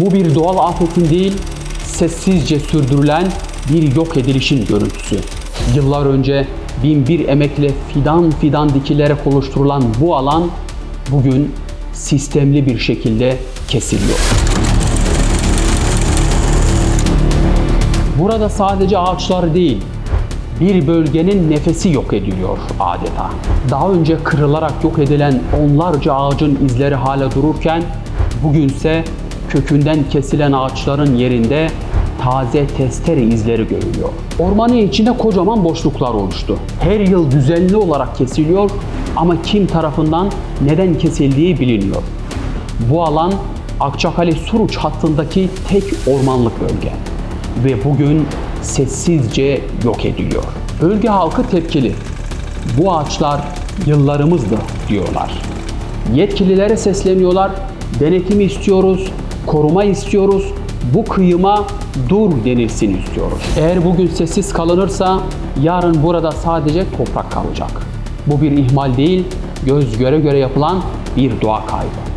Bu bir doğal afetin değil, sessizce sürdürülen bir yok edilişin görüntüsü. Yıllar önce bin bir emekle fidan fidan dikilerek oluşturulan bu alan bugün sistemli bir şekilde kesiliyor. Burada sadece ağaçlar değil, bir bölgenin nefesi yok ediliyor adeta. Daha önce kırılarak yok edilen onlarca ağacın izleri hala dururken bugünse kökünden kesilen ağaçların yerinde taze testere izleri görülüyor. Ormanın içinde kocaman boşluklar oluştu. Her yıl düzenli olarak kesiliyor ama kim tarafından neden kesildiği bilinmiyor. Bu alan Akçakale-Suruç hattındaki tek ormanlık bölge ve bugün sessizce yok ediliyor. Bölge halkı tepkili. Bu ağaçlar yıllarımızdı diyorlar. Yetkililere sesleniyorlar. Denetimi istiyoruz, koruma istiyoruz. Bu kıyıma dur denilsin istiyoruz. Eğer bugün sessiz kalınırsa yarın burada sadece toprak kalacak. Bu bir ihmal değil, göz göre göre yapılan bir doğa kaybı.